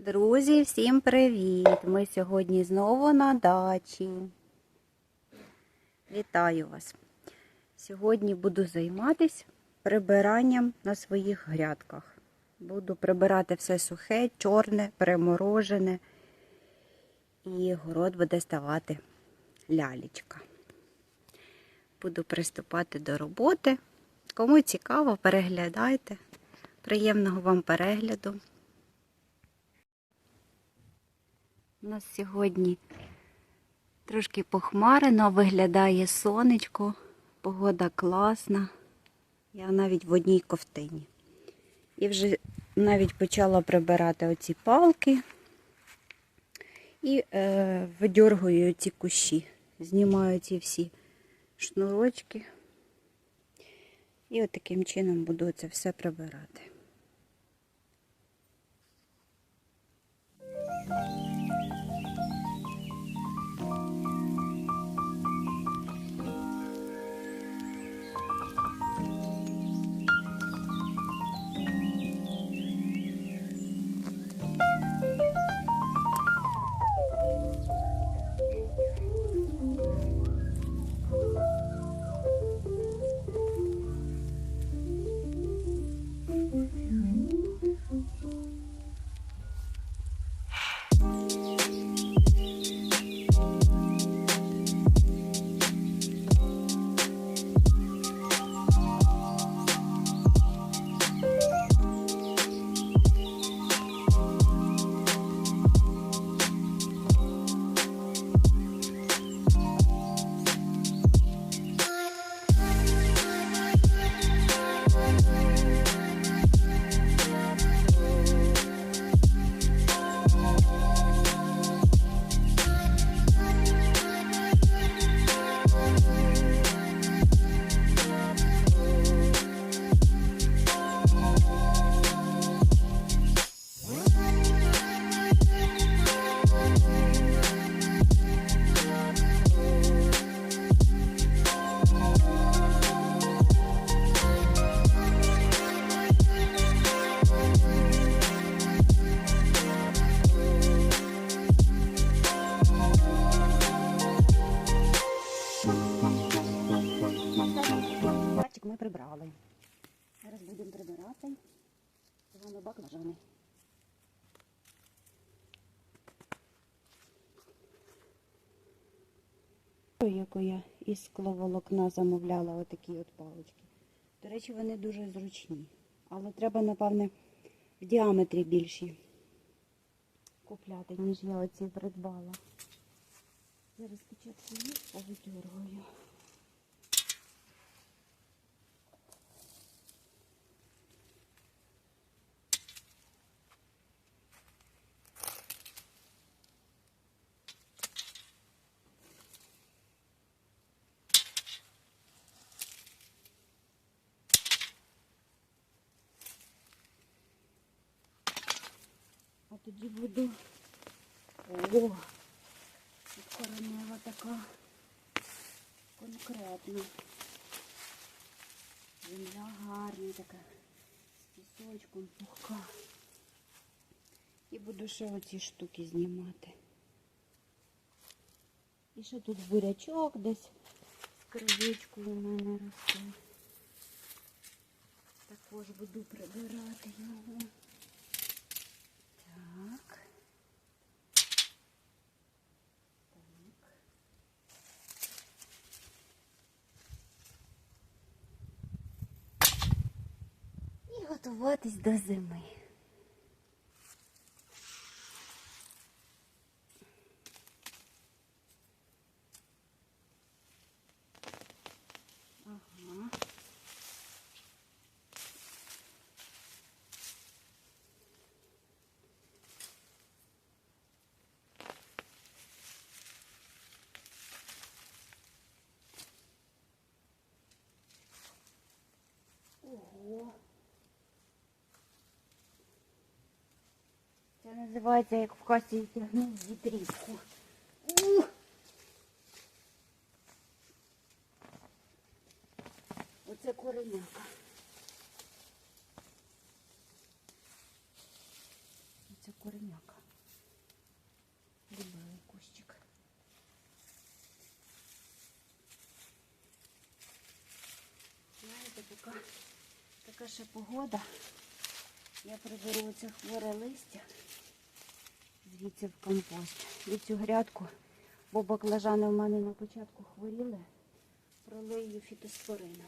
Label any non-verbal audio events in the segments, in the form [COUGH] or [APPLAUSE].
Друзі, всім привіт! Ми сьогодні знову на дачі. Вітаю вас! Сьогодні буду займатися прибиранням на своїх грядках. Буду прибирати все сухе, чорне, переморожене. І город буде ставати лялечка. Буду приступати до роботи. Кому цікаво, переглядайте. Приємного вам перегляду. У нас сьогодні трошки похмарено, виглядає сонечко, погода класна. Я навіть в одній ковтині. І вже навіть почала прибирати оці палки і е, видьоргую ці кущі. Знімаю ці всі шнурочки. І от таким чином буду це все прибирати. Яку я із скловолокна замовляла отакі от палички. До речі, вони дуже зручні. Але треба, напевне, в діаметрі більші купляти, ніж я оці придбала. Зараз спочатку їх повитягую. А тоді буду. О, тут коренева така конкретна. Земля гарна така, з пісочком пухка. І буду ще оці штуки знімати. І ще тут бурячок десь в краєчку у мене росте. Також буду прибирати його. Готуватись до зими. Ага. Ого. Називається, як в касі тягнув вітрівку. Оце кореняка. це кореняка. Любили кущик. Знаєте, така, така ще погода. Я приберу оце хворе листя звідси в компост. І цю грядку, бо баклажани в мене на початку хворіли, пролию фітоспорином.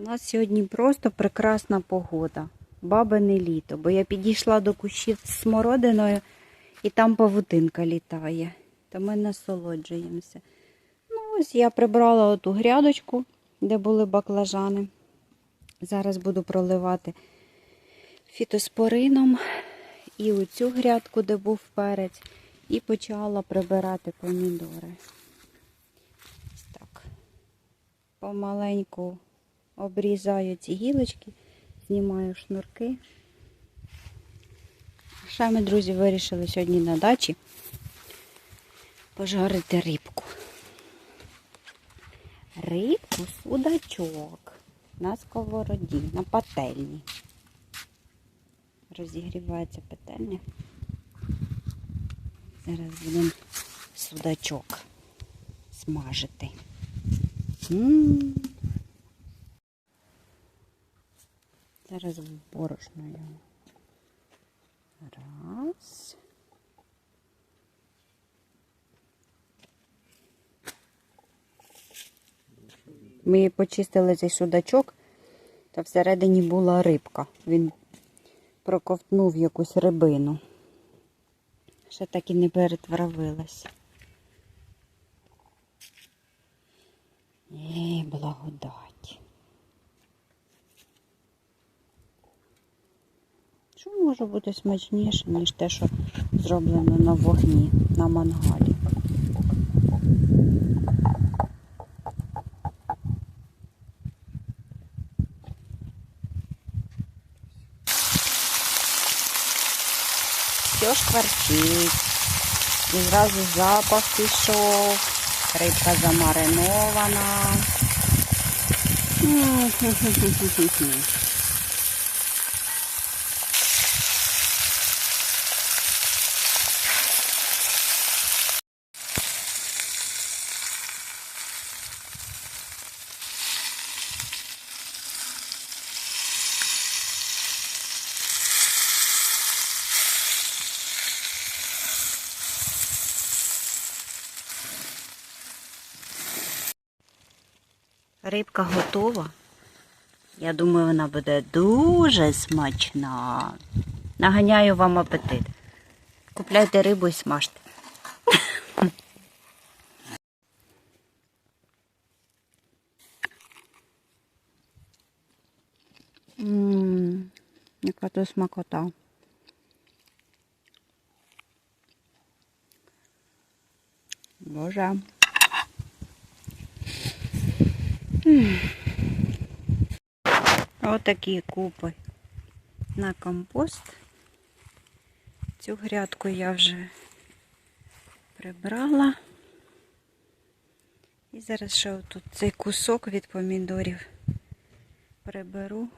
У нас сьогодні просто прекрасна погода. Бабине літо, бо я підійшла до кущів з смородиною і там павутинка літає. То ми насолоджуємося. Ну, ось я прибрала оту грядочку, де були баклажани. Зараз буду проливати фітоспорином і оцю грядку, де був перець, і почала прибирати помідори. Ось так. Помаленьку обрізаю ці гілочки, знімаю шнурки. Ще ми, друзі, вирішили сьогодні на дачі пожарити рибку. Рибку судачок на сковороді, на пательні. Розігрівається пательня. Зараз будемо судачок смажити. М. Зараз борошно його. Раз. Ми почистили цей судачок, та всередині була рибка. Він проковтнув якусь рибину. Ще так і не перетравилась. Ей, благодать. Що може бути смачніше, ніж те, що зроблено на вогні, на мангалі? Все шкварчить. І зразу запах пішов. Рибка замаринована. [LAUGHS] Рибка готова. Я думаю, вона буде дуже смачна. Наганяю вам апетит. Купляйте рибу і смажте. Ммм, яка то смакота. Боже. Отакі купи на компост. Цю грядку я вже прибрала. І зараз ще отут цей кусок від помідорів приберу.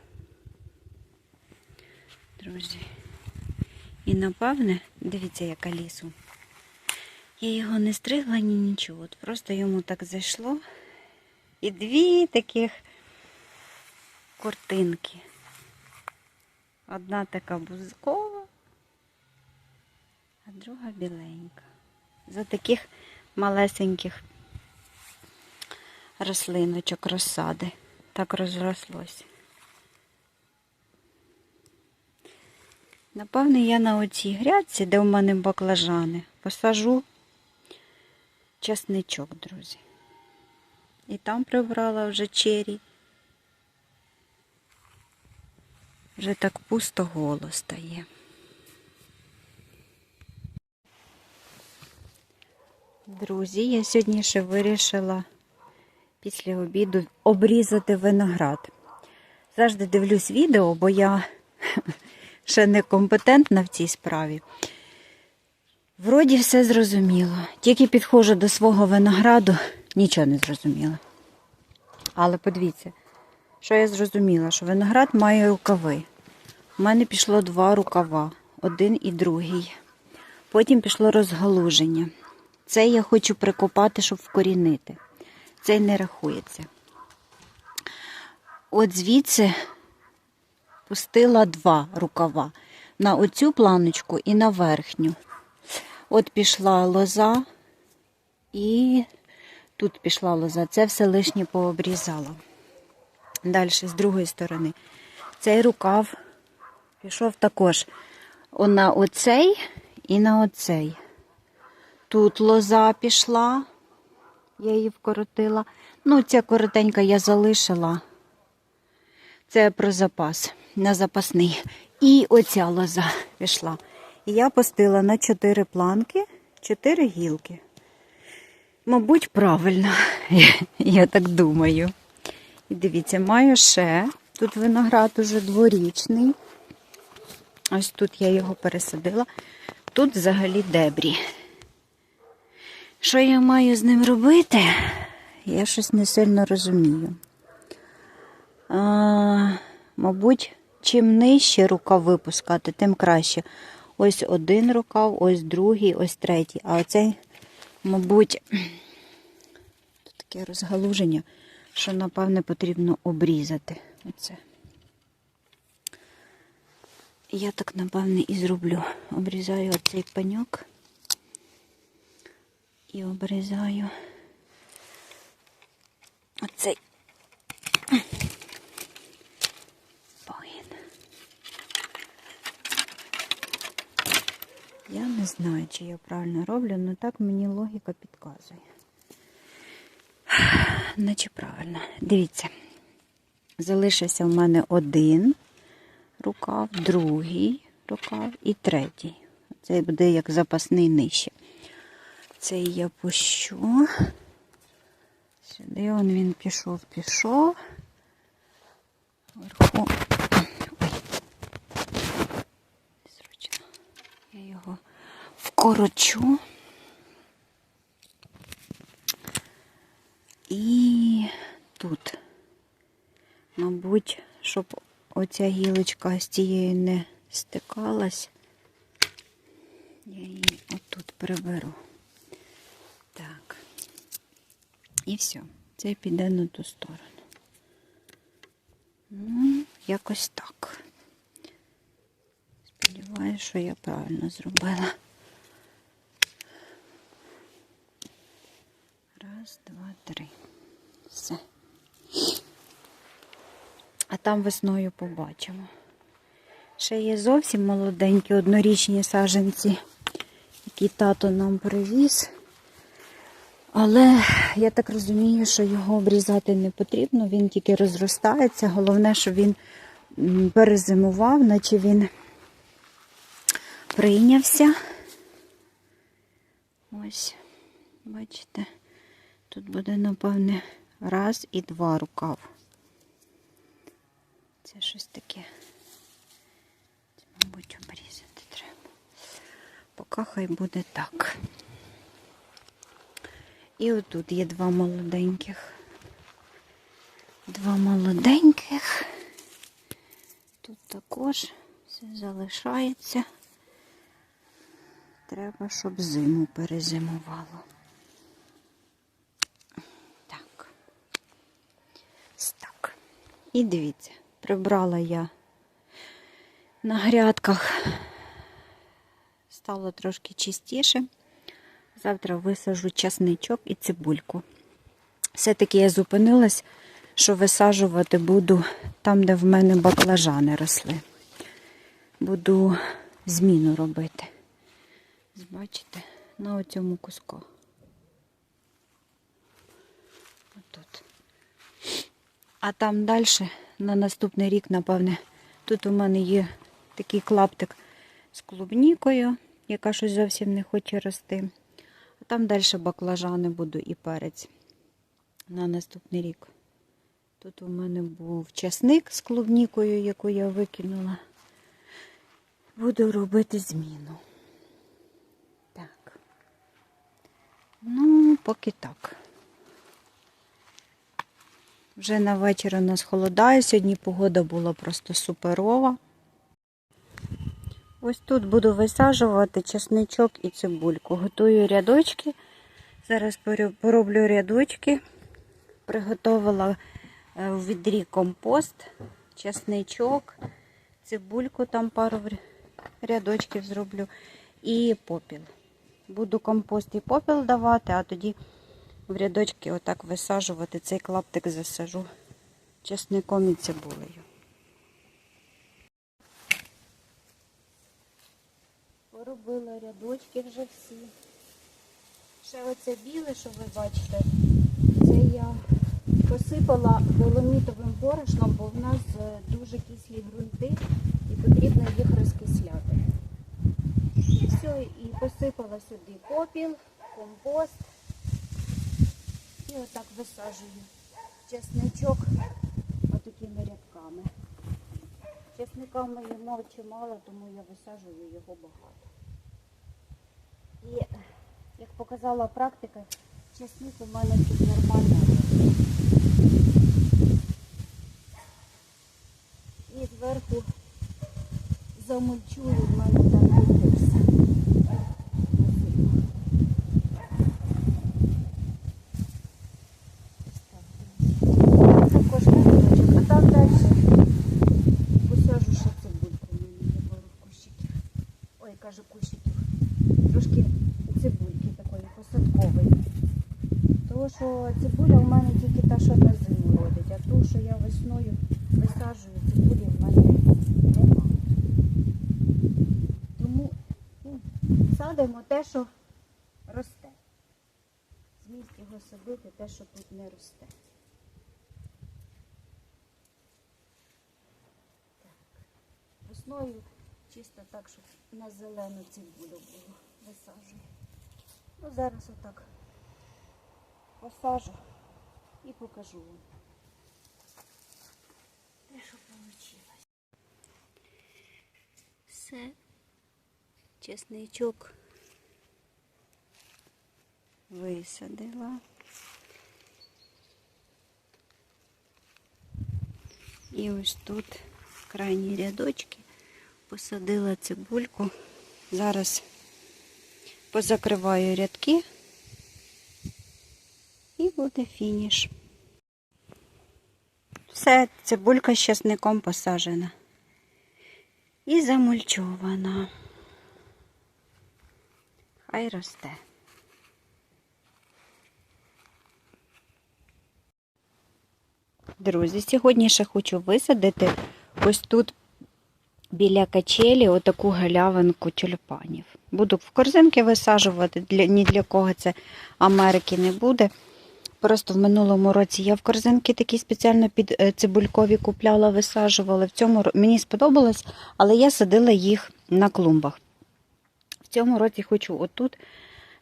друзі. І напевне, дивіться, яка лісу. Я його не стригла, ні нічого. От просто йому так зайшло. І дві таких куртинки. Одна така бузкова, а друга біленька. За таких малесеньких рослиночок розсади. Так розрослось. Напевне, я на оцій грядці, де в мене баклажани, посажу часничок, друзі. І там прибрала вже чері. Вже так пусто голо стає. Друзі, я сьогодні ще вирішила після обіду обрізати виноград. Завжди дивлюсь відео, бо я [LAUGHS] ще не компетентна в цій справі. Вроді все зрозуміло. Тільки підходжу до свого винограду, нічого не зрозуміла. Але подивіться, що я зрозуміла, що виноград має рукави. У мене пішло два рукава, один і другий. Потім пішло розгалуження. Це я хочу прикопати, щоб вкорінити. Цей не рахується. От звідси пустила два рукава. На оцю планочку і на верхню. От пішла лоза і тут пішла лоза. Це все лишнє пообрізала. Далі, з другої сторони, цей рукав пішов також на оцей і на оцей. Тут лоза пішла, я її вкоротила. Ну, ця коротенька я залишила. Це про запас, на запасний. І оця лоза пішла. І я пустила на чотири планки, чотири гілки. Мабуть, правильно, [LAUGHS] я так думаю. І дивіться, маю ще. Тут виноград уже дворічний. Ось тут я його пересадила. Тут взагалі дебрі. Що я маю з ним робити? Я щось не сильно розумію. А, мабуть, чим нижче рукав випускати, тим краще. Ось один рукав, ось другий, ось третій. А оцей, мабуть, таке розгалуження, що, напевне, потрібно обрізати. Оце. Я так, напевне, і зроблю. Обрізаю оцей пеньок і обрізаю оцей не знаю, чи я правильно роблю, але так мені логіка підказує. [SIGHS] Наче правильно. Дивіться, залишився в мене один рукав, другий рукав і третій. Цей буде як запасний нижче. Цей я пущу. Сюди он він пішов, пішов. Вверху. Ой. Зручно. Я його вкорочу. І тут, мабуть, щоб оця гілочка з цією не стикалась, я її отут приберу. Так. І все. Це піде на ту сторону. Ну, якось так. Сподіваюся, що я правильно зробила. Раз, два, три. Все. А там весною побачимо. Ще є зовсім молоденькі однорічні саженці, які тато нам привіз. Але я так розумію, що його обрізати не потрібно, він тільки розростається. Головне, що він перезимував, наче він прийнявся. Ось, бачите, тут буде, напевне, раз і два рукав. Це щось таке. Це, мабуть, обрізати треба. Поки хай буде так. І отут є два молоденьких. Два молоденьких. Тут також все залишається. Треба, щоб зиму перезимувало. Так. Ось так. І дивіться, прибрала я на грядках. Стало трошки чистіше. Завтра висажу часничок і цибульку. Все-таки я зупинилась, що висаджувати буду там, де в мене баклажани росли. Буду зміну робити. Бачите, на оцьому куску. Отут. А там далі, на наступний рік, напевне, тут у мене є такий клаптик з клубнікою, яка щось зовсім не хоче рости. А там далі баклажани буду і перець на наступний рік. Тут у мене був часник з клубнікою, яку я викинула. Буду робити зміну. Так. Ну, поки так. Вже на вечір у нас холодає. Сьогодні погода була просто суперова. Ось тут буду висаджувати чесничок і цибульку. Готую рядочки. Зараз пороблю рядочки. Приготувала е, в відрі компост, чесничок, цибульку там пару рядочків зроблю і попіл. Буду компост і попіл давати, а тоді в рядочки отак висаджувати. Цей клаптик засажу чесником і цибулею. Поробила рядочки вже всі. Ще оце біле, що ви бачите, це я посипала доломітовим борошном, бо в нас е, дуже кислі ґрунти і потрібно їх розкисляти. І все, і посипала сюди попіл, компост. І отак висаджую чесничок отакими рядками. Чесника ми їмо чимало, тому я висаджую його багато. І як показала практика, чесник у мене тут нормально. І зверху замульчую, в мене там буде все. Також рядочок. А там далі посажу ще цибульку. У мене є пару кущиків. Кущиків. Трошки цибульки такої посадкової. Тому що цибуля у мене тільки та, що на зиму родить, а ту, що я весною висаджую, цибулі в мене нема. Тому ну, садимо те, що росте. Зміст його садити, те, що тут не росте. Весною чисто так, щоб на зелену цибулю було висаджую. Ну, зараз отак посажу і покажу вам. Те, що вийшло. Все. Чесничок висадила. І ось тут крайні рядочки посадила цибульку. Зараз позакриваю рядки і буде фініш. Все, цибулька з часником посаджена. І замульчована. Хай росте. Друзі, сьогодні ще хочу висадити ось тут біля качелі отаку галявинку тюльпанів. Буду в корзинки висаджувати, для, ні для кого це Америки не буде. Просто в минулому році я в корзинки такі спеціально під е, цибулькові купляла, висаджувала. В цьому мені сподобалось, але я садила їх на клумбах. В цьому році хочу отут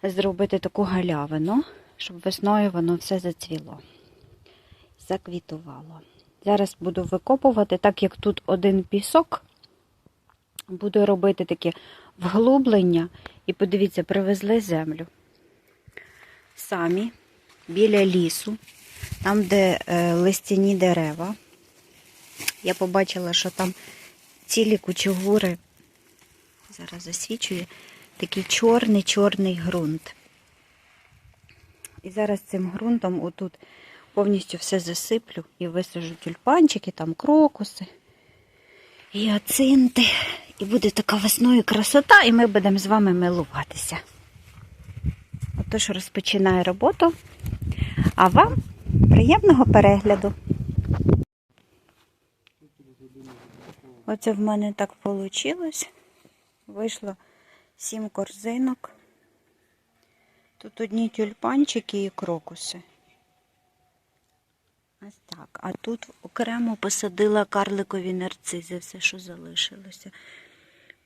зробити таку галявину, щоб весною воно все зацвіло, заквітувало. Зараз буду викопувати, так як тут один пісок, буду робити таке вглублення. І подивіться, привезли землю. Самі біля лісу, там, де е, листяні дерева. Я побачила, що там цілі кучугури. Зараз засвічує такий чорний-чорний ґрунт. І зараз цим ґрунтом отут повністю все засиплю і висажу тюльпанчики, там крокуси, гіацинти. І буде така весною красота, і ми будемо з вами милуватися. Отож розпочинаю роботу. А вам приємного перегляду. Оце в мене так вийшло. Вийшло сім корзинок. Тут одні тюльпанчики і крокуси. Ось так. А тут окремо посадила карликові нарцизи, все, що залишилося.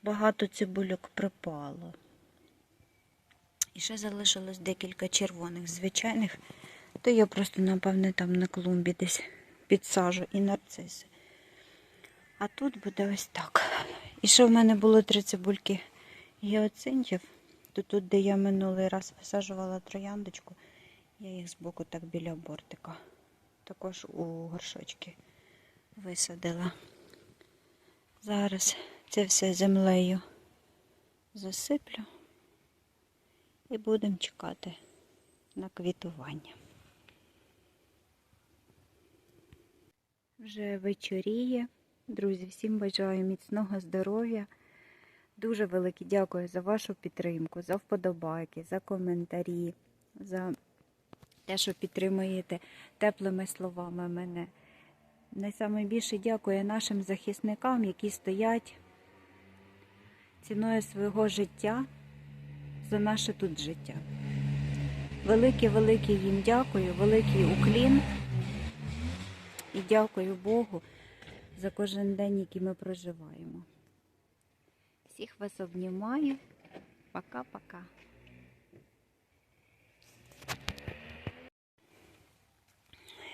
Багато цибульок припало. І ще залишилось декілька червоних, звичайних, то я просто, напевне, там на клумбі десь підсажу і нарциси. А тут буде ось так. І ще в мене було три цибульки гіоцинтів. То тут, де я минулий раз висаджувала трояндочку, я їх збоку так біля бортика. Також у горшочки висадила. Зараз це все землею засиплю і будемо чекати на квітування. Вже вечоріє. Друзі, всім бажаю міцного здоров'я. Дуже велике дякую за вашу підтримку, за вподобайки, за коментарі, за те, що підтримуєте теплими словами мене. Найсаме дякую нашим захисникам, які стоять ціною свого життя за наше тут життя. Велике-велике їм дякую, великий уклін і дякую Богу за кожен день, який ми проживаємо. Всіх вас обнімаю. Пока-пока.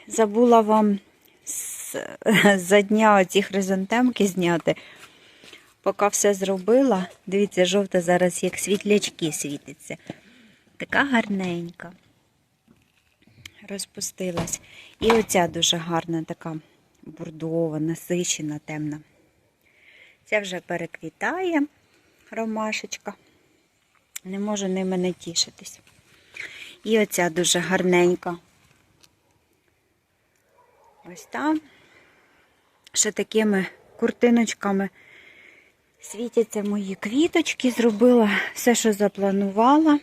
Забула вам [LAUGHS] за дня оці хризантемки зняти. Поки все зробила, дивіться, жовта зараз як світлячки світиться. Така гарненька. Розпустилась. І оця дуже гарна, така бурдова, насичена, темна. Ця вже переквітає ромашечка. Не можу ними не тішитись. І оця дуже гарненька. Ось там. Ще такими куртиночками світяться мої квіточки. Зробила все, що запланувала.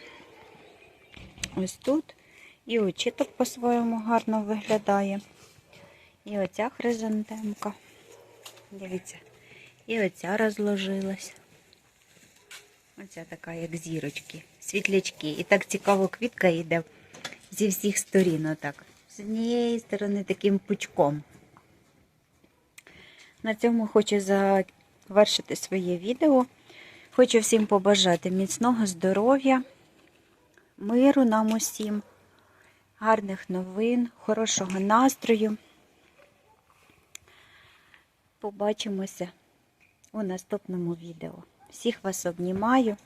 Ось тут. І очіток по-своєму гарно виглядає. І оця хризантемка. Дивіться. І оця розложилась. Оця така, як зірочки, світлячки. І так цікаво квітка йде зі всіх сторін. Отак. З однієї сторони таким пучком. На цьому хочу завершити своє відео. Хочу всім побажати міцного здоров'я, миру нам усім, гарних новин, хорошого настрою. Побачимося у наступному відео. Всіх вас обнімаю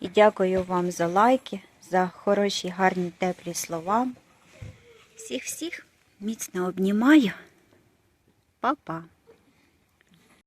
і дякую вам за лайки, за хороші, гарні, теплі слова. Всіх-всіх міцно обнімаю. Па-па!